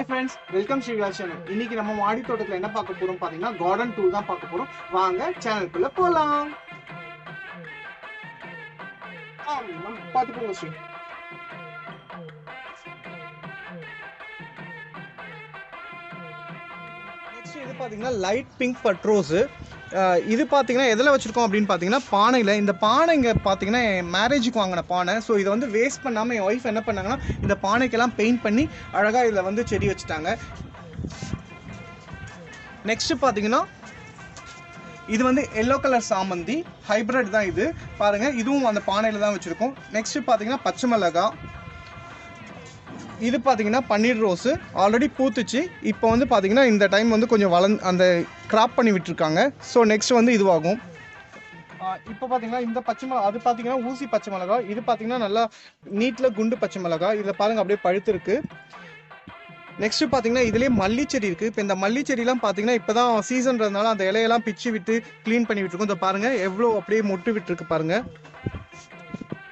Friends welcome ஸ்ரீவிலா channel இன்னைக்கு நம்ம மாடி தோட்டத்தில் என்ன பார்க்க போறோம் பார்த்தீங்கன்னா கார்டன் டூர் தான் பார்க்க போறோம். வாங்க சேனலுக்குள்ள போலாம். ஆ, பார்த்துக்கோங்க ஸ்ரீ நெக்ஸ்ட் இது பார்த்தீங்கன்னா லைட் பிங்க் பட்ரோஸு இது பார்த்தீங்கன்னா எதில் வச்சுருக்கோம் அப்படின்னு பார்த்தீங்கன்னா பானையில். இந்த பானை இங்கே பார்த்தீங்கன்னா என் மேரேஜுக்கு வாங்கின பானை. ஸோ இதை வந்து வேஸ்ட் பண்ணாமல் என் ஒய்ஃப் என்ன பண்ணாங்கன்னா இந்த பானைக்கெல்லாம் பெயிண்ட் பண்ணி அழகாக இதில் வந்து செடி வச்சுட்டாங்க. நெக்ஸ்ட்டு பார்த்தீங்கன்னா இது வந்து எல்லோ கலர் சாமந்தி. ஹைப்ரிட் தான் இது. பாருங்கள் இதுவும் அந்த பானையில் தான் வச்சுருக்கோம். நெக்ஸ்ட்டு பார்த்தீங்கன்னா பச்சை மிளகா. இது பார்த்தீங்கன்னா பன்னீர் ரோஸு. ஆல்ரெடி பூத்துச்சு. இப்போ வந்து பார்த்தீங்கன்னா இந்த டைம் வந்து கொஞ்சம் வளர்ந்து அந்த கிராப் பண்ணி விட்டுருக்காங்க. ஸோ நெக்ஸ்ட் வந்து இதுவாகும். இப்போ பார்த்தீங்கன்னா இந்த பச்சை மிளகா அது பார்த்தீங்கன்னா ஊசி பச்சை மிளகா. இது பார்த்தீங்கன்னா நல்லா நீட்டில் குண்டு பச்சை மிளகா. இதில் பாருங்கள் அப்படியே பழுத்திருக்கு. நெக்ஸ்ட்டு பார்த்தீங்கன்னா இதுலேயே மல்லி செடி இருக்குது இப்போ இந்த மல்லி செடிலாம் பார்த்தீங்கன்னா இப்போ தான் சீசன்றதுனால அந்த இலையெல்லாம் பிச்சு விட்டு க்ளீன் பண்ணி விட்டுருக்கோம். இந்த பாருங்கள் எவ்வளோ அப்படியே மொட்டு விட்டுருக்கு பாருங்கள்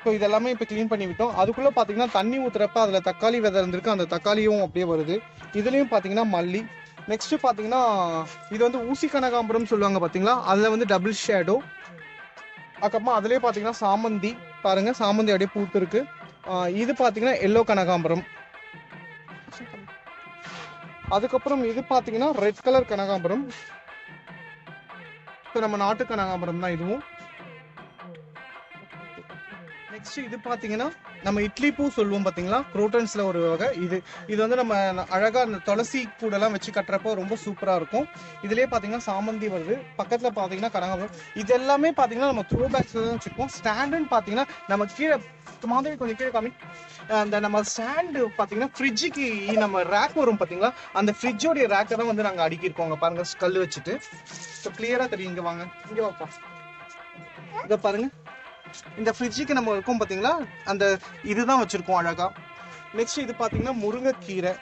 ஸோ இதெல்லாமே இப்போ க்ளீன் பண்ணி விட்டோம். அதுக்குள்ளே பார்த்தீங்கன்னா தண்ணி ஊற்றுறப்ப அதில் தக்காளி விதை இருந்திருக்கு. அந்த தக்காளியும் அப்படியே வருது. இதுலேயும் பார்த்தீங்கன்னா மல்லி. நெக்ஸ்ட் பார்த்தீங்கன்னா இது வந்து ஊசி கனகாம்பரம் சொல்லுவாங்க பார்த்தீங்களா அதில் வந்து டபுள் ஷேடோ அதுக்கப்புறமா அதுலேயே பார்த்தீங்கன்னா சாமந்தி. பாருங்கள் சாமந்தி அப்படியே பூத்து இருக்கு இது பார்த்தீங்கன்னா எல்லோ கனகாம்பரம். அதுக்கப்புறம் இது பார்த்தீங்கன்னா ரெட் கலர் கனகாம்பரம். இப்போ நம்ம நாட்டு கனகாம்பரம் தான் இதுவும். நெக்ஸ்ட் இது பார்த்தீங்கன்னா நம்ம இட்லி பூ சொல்லுவோம் பார்த்தீங்களா குரோட்டன்ஸில் ஒரு வகை. இது இது வந்து நம்ம அழகாக அந்த துளசி கூடெல்லாம் வச்சு கட்டுறப்போ ரொம்ப சூப்பராக இருக்கும். இதுலேயே பார்த்தீங்கன்னா சாமந்தி வருது. பக்கத்தில் பார்த்தீங்கன்னா கனகாம்பரம். இது எல்லாமே பார்த்தீங்கன்னா நம்ம த்ரோ பேக்ஸில் தான் வச்சுருக்கோம் ஸ்டாண்டுன்னு பார்த்தீங்கன்னா நம்ம கீழே மாதிரி கொஞ்சம் கீழே காமி அந்த நம்ம ஸ்டாண்டு பார்த்தீங்கன்னா ஃப்ரிட்ஜுக்கு நம்ம ரேக் வரும் பார்த்தீங்களா அந்த ஃப்ரிட்ஜோடைய ரேக்கை தான் வந்து நாங்கள் அடுக்கியிருக்கோம் அங்கே பாருங்க கல் வச்சுட்டு. ஸோ கிளியராக தெரியும் இங்கே வாங்க. இங்கே வாப்பா. இதை பாருங்க. இந்த ஃப்ரிட்ஜுக்கு நம்ம இருக்கோம் பார்த்தீங்களா அந்த இதுதான் வச்சுருக்கோம் அழகாக நெக்ஸ்ட் இது பார்த்தீங்கன்னா முருங்கைக்கீரை.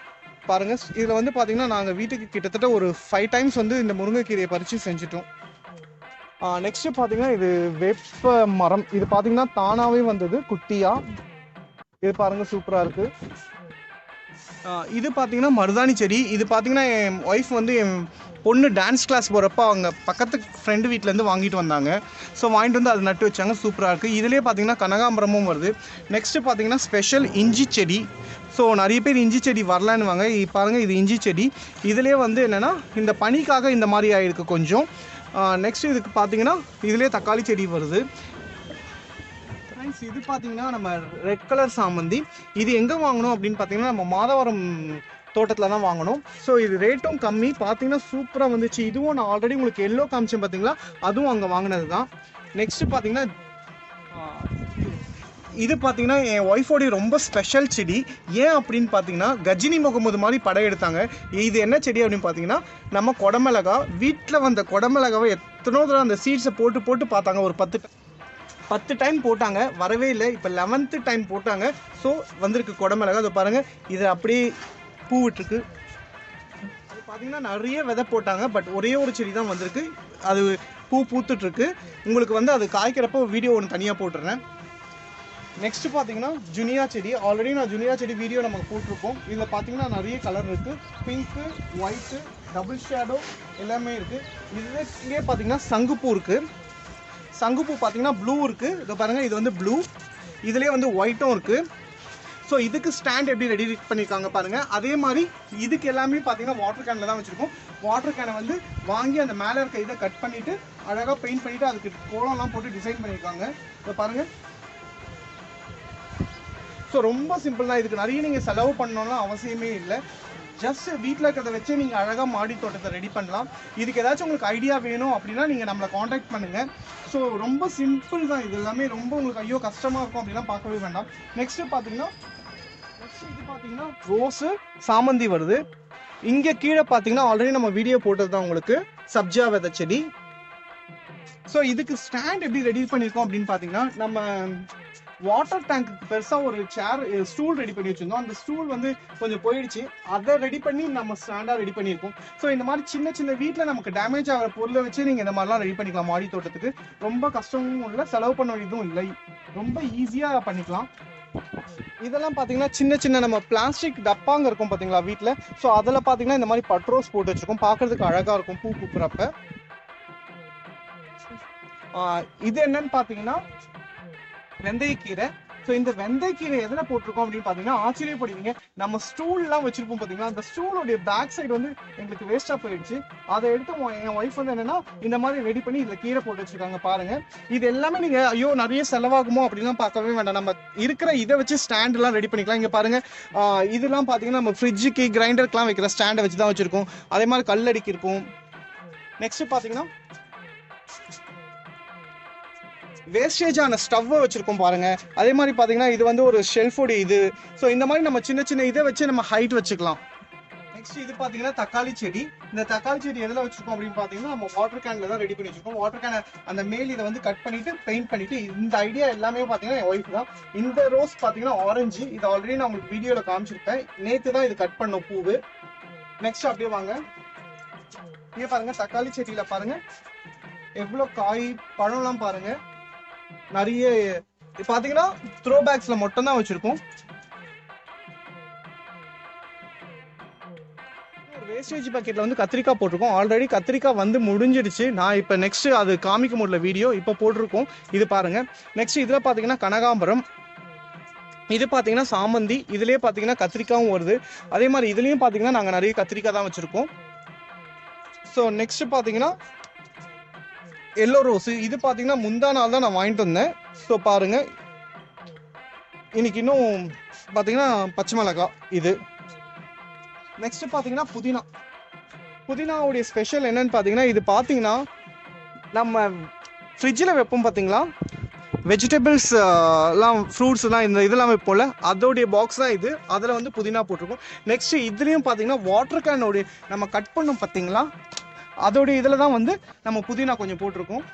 பாருங்க இதில் வந்து பார்த்தீங்கன்னா நாங்கள் வீட்டுக்கு கிட்டத்தட்ட ஒரு ஃபைவ் டைம்ஸ் வந்து இந்த முருங்கைக்கீரையை பறித்து செஞ்சுட்டோம். நெக்ஸ்ட்டு பார்த்தீங்கன்னா இது வேப்ப மரம். இது பார்த்தீங்கன்னா தானாகவே வந்தது குட்டியாக இது பாருங்கள் சூப்பராக இருக்குது இது பார்த்தீங்கன்னா மருதாணி செடி. இது பார்த்தீங்கன்னா என் ஒய்ஃப் வந்து என் பொண்ணு டான்ஸ் கிளாஸ் போகிறப்ப அவங்க பக்கத்து ஃப்ரெண்டு வீட்டிலேருந்து வாங்கிட்டு வந்தாங்க. ஸோ வாங்கிட்டு வந்து அதை நட்டு வச்சாங்க. சூப்பராக இருக்குது இதுலேயே பார்த்தீங்கன்னா கனகாம்பரமும் வருது. நெக்ஸ்ட்டு பார்த்தீங்கன்னா ஸ்பெஷல் இஞ்சி செடி. ஸோ நிறைய பேர் இஞ்சி செடி வரலான்னு வாங்க இது இஞ்சி செடி. இதுலேயே வந்து என்னென்னா இந்த பனிக்காக இந்த மாதிரி ஆகிருக்கு கொஞ்சம். நெக்ஸ்ட் இதுக்கு பார்த்தீங்கன்னா இதுலேயே தக்காளி செடி வருது. ஃப்ரெண்ட்ஸ் இது பார்த்தீங்கன்னா நம்ம ரெட் கலர் சாமந்தி. இது எங்கே வாங்கணும் அப்படின்னு பார்த்தீங்கன்னா நம்ம மாதவரம் தோட்டத்தில் தான் வாங்கணும். ஸோ இது ரேட்டும் கம்மி. பார்த்தீங்கன்னா சூப்பராக வந்துச்சு. இதுவும் நான் ஆல்ரெடி உங்களுக்கு எல்லோ காமிச்சேன் பார்த்தீங்களா அதுவும் அங்கே வாங்கினது தான் நெக்ஸ்ட் பார்த்தீங்கன்னா இது பார்த்தீங்கன்னா என் ஒய்ஃபோடைய ரொம்ப ஸ்பெஷல் செடி. ஏன் அப்படின்னு பார்த்தீங்கன்னா கஜினி முகமது மாதிரி படம் எடுத்தாங்க. இது என்ன செடி அப்படின்னு பார்த்தீங்கன்னா நம்ம கொடமிளகா வீட்டில் வந்த கொடமிளகாவை எத்தனோ தடவை அந்த சீட்ஸை போட்டு போட்டு பார்த்தாங்க. ஒரு பத்து பத்து டைம் போட்டாங்க. வரவே இல்லை. இப்போ லெவன்த்து டைம் போட்டாங்க. ஸோ வந்திருக்கு குடமிளகா அதை பாருங்கள் இது அப்படியே பூ விட்டுருக்கு. அது பார்த்தீங்கன்னா நிறைய விதை போட்டாங்க. பட் ஒரே ஒரு செடி தான் வந்திருக்கு. அது பூ பூத்துட்ருக்கு உங்களுக்கு வந்து அது காய்க்கிறப்போ வீடியோ ஒன்று தனியாக போட்டுடுறேன் நெக்ஸ்ட் பார்த்தீங்கன்னா ஜுனியா செடி. ஆல்ரெடி நான் ஜுனியா செடி வீடியோ நமக்கு போட்டிருப்போம் இதில் பார்த்தீங்கன்னா நிறைய கலர் இருக்குது பிங்க்கு ஒயிட்டு டபுள் ஷேடோ எல்லாமே இருக்குது இதுலேயே பார்த்தீங்கன்னா சங்குப்பூ இருக்குது சங்குப்பூ பார்த்தீங்கன்னா ப்ளூ இருக்குது இதை பாருங்கள் இது வந்து ப்ளூ இதுலேயே வந்து ஒயிட்டும் இருக்குது ஸோ இதுக்கு ஸ்டாண்ட் எப்படி ரெடி பண்ணியிருக்காங்க பாருங்கள் அதே மாதிரி இதுக்கு எல்லாமே பார்த்தீங்கன்னா வாட்டர் கேனில் தான் வச்சுருக்கோம். வாட்டர் கேனை வந்து வாங்கி அந்த மேலே இருக்க இதை கட் பண்ணிவிட்டு அழகாக பெயிண்ட் பண்ணிவிட்டு அதுக்கு கோலம்லாம் போட்டு டிசைன் பண்ணியிருக்காங்க இதை பாருங்கள் ஸோ ரொம்ப சிம்பிள் தான். இதுக்கு நிறைய நீங்கள் செலவு பண்ணணும்லாம் அவசியமே இல்லை. ஜஸ்ட் வீட்டில் இருக்கிறத வச்சு நீங்கள் அழகாக மாடி தோட்டத்தை ரெடி பண்ணலாம். இதுக்கு ஏதாச்சும் உங்களுக்கு ஐடியா வேணும் அப்படின்னா நீங்கள் நம்மளை காண்டாக்ட் பண்ணுங்கள் ஸோ ரொம்ப சிம்பிள் தான் இது எல்லாமே. ரொம்ப உங்களுக்கு ஐயோ கஷ்டமாக இருக்கும் அப்படிலாம் பார்க்கவே வேண்டாம். நெக்ஸ்ட்டு பார்த்தீங்கன்னா next இது பார்த்தீங்கன்னா ரோஸு சாமந்தி வருது. இங்கே கீழே பார்த்தீங்கன்னா ஆல்ரெடி நம்ம வீடியோ போட்டது தான் உங்களுக்கு. சப்ஜா விதை செடி. ஸோ இதுக்கு ஸ்டாண்ட் எப்படி ரெடி பண்ணியிருக்கோம் அப்படின்னு பார்த்தீங்கன்னா நம்ம வாட்டர் டேங்க்கு பெருசாக ஒரு சேர் ஸ்டூல் ரெடி பண்ணி வச்சிருந்தோம். அந்த ஸ்டூல் வந்து கொஞ்சம் போயிடுச்சு. அதை ரெடி பண்ணி நம்ம ஸ்டாண்டாக ரெடி பண்ணியிருக்கோம். ஸோ இந்த மாதிரி சின்ன சின்ன வீட்டில் நமக்கு டேமேஜ் ஆகிற பொருளை வச்சு நீங்கள் இந்த மாதிரிலாம் ரெடி பண்ணிக்கலாம். மாடி தோட்டத்துக்கு ரொம்ப கஷ்டமும் இல்லை செலவு பண்ண வேண்டியதும் இல்லை. ரொம்ப ஈஸியாக பண்ணிக்கலாம். இதெல்லாம் பார்த்தீங்கன்னா சின்ன சின்ன நம்ம பிளாஸ்டிக் டப்பாங்க இருக்கும் பார்த்தீங்களா வீட்டில் ஸோ அதில் பார்த்தீங்கன்னா இந்த மாதிரி பட்ரோஸ் போட்டு வச்சிருக்கோம். பார்க்கறதுக்கு அழகாக இருக்கும் பூ பூக்குறப்ப இது என்னன்னு பார்த்தீங்கன்னா வெந்தயக்கீரை ஸோ இந்த வெந்தயக்கீரை எதில் போட்டிருக்கோம் அப்படின்னு பார்த்தீங்கன்னா ஆச்சரியப்படுவீங்க நம்ம ஸ்டூல்லாம் வச்சிருப்போம் பார்த்தீங்களா? அந்த ஸ்டூலோடைய பேக் சைடு வந்து எங்களுக்கு வேஸ்ட்டாக போயிடுச்சு. அதை எடுத்து என் ஒய்ஃப் வந்து என்னன்னா இந்த மாதிரி ரெடி பண்ணி இதில் கீரை போட்டு வச்சிருக்காங்க பாருங்க. இது எல்லாமே நீங்கள் ஐயோ நிறைய செலவாகுமோ அப்படிலாம் பார்க்கவே வேண்டாம். நம்ம இருக்கிற இதை வச்சு ஸ்டாண்ட்லாம் ரெடி பண்ணிக்கலாம். இங்கே பாருங்க. இதெல்லாம் பார்த்தீங்கன்னா நம்ம ஃப்ரிட்ஜுக்கு கிரைண்டருக்குலாம் வைக்கிற ஸ்டாண்டை வச்சு தான் வச்சிருக்கோம். அதே மாதிரி கல்லடிக்கு இருக்கும் நெக்ஸ்ட் பார்த்தீங்கன்னா வேஸ்டேஜான ஸ்டவ்வை வச்சுருக்கோம் பாருங்கள் அதே மாதிரி பார்த்தீங்கன்னா இது வந்து ஒரு ஷெல்ஃபோட இது. ஸோ இந்த மாதிரி நம்ம சின்ன சின்ன இதை வச்சு நம்ம ஹைட் வச்சுக்கலாம். நெக்ஸ்ட் இது பார்த்தீங்கன்னா தக்காளி செடி. இந்த தக்காளி செடி எதில் வச்சிருக்கோம் அப்படின்னு பார்த்தீங்கன்னா நம்ம வாட்டர் கேனில் தான் ரெடி பண்ணி வச்சிருக்கோம். வாட்டர் கேனை அந்த மேல் இதை வந்து கட் பண்ணிட்டு பெயிண்ட் பண்ணிட்டு இந்த ஐடியா எல்லாமே பார்த்தீங்கன்னா என் ஒய்ஃப் தான். இந்த ரோஸ் பார்த்தீங்கன்னா ஆரஞ்சு இது ஆல்ரெடி நான் உங்களுக்கு வீடியோவில் காமிச்சிருப்பேன். நேற்று தான் இது கட் பண்ணோம் பூவு. நெக்ஸ்ட் அப்படியே வாங்க. இங்கே பாருங்க தக்காளி செடியில் பாருங்க. எவ்வளோ காய் பழம்லாம் பாருங்கள் நிறைய பாத்தீங்கன்னா த்ரோ பேக்ஸ்ல மட்டும் தான் வச்சிருக்கோம் வேஸ்டேஜ் பாக்கெட்ல வந்து கத்திரிக்காய் போட்டிருக்கோம். ஆல்ரெடி கத்திரிக்காய் வந்து முடிஞ்சிடுச்சு நான் இப்போ நெக்ஸ்ட் அது காமிக்க முடியல வீடியோ இப்போ போட்டிருக்கோம். இது பாருங்க. நெக்ஸ்ட் இதுல பாத்தீங்கன்னா கனகாம்பரம். இது பாத்தீங்கன்னா சாமந்தி. இதுலயே பாத்தீங்கன்னா கத்திரிக்காயும் வருது. அதே மாதிரி இதுலயும் பாத்தீங்கன்னா நாங்க நிறைய கத்திரிக்காய் தான் வச்சிருக்கோம். ஸோ நெக்ஸ்ட் பாத்தீங்கன்னா எல்லோ ரோஸ். இது பார்த்தீங்கன்னா முந்தா நாள் தான் நான் வாங்கிட்டு வந்தேன். ஸோ பாருங்க. இன்னைக்கு இன்னும் பார்த்தீங்கன்னா பச்சை மிளகாய் இது. நெக்ஸ்ட் பார்த்தீங்கன்னா புதினா. புதினாவுடைய ஸ்பெஷல் என்னன்னு பார்த்தீங்கன்னா இது பார்த்தீங்கன்னா நம்ம ஃப்ரிட்ஜில் வைப்போம் பார்த்தீங்களா வெஜிடபிள்ஸ் எல்லாம் ஃப்ரூட்ஸ் எல்லாம் இந்த இதெல்லாம் வைப்போம்ல அதோடைய பாக்ஸ் தான் இது. அதில் வந்து புதினா போட்டிருக்கோம். நெக்ஸ்ட் இதுலேயும் பார்த்தீங்கன்னா வாட்டர் கேனோடைய நம்ம கட் பண்ணோம் பார்த்தீங்களா அதோடைய இதில் தான் வந்து நம்ம புதினா கொஞ்சம் போட்டிருக்கோம்.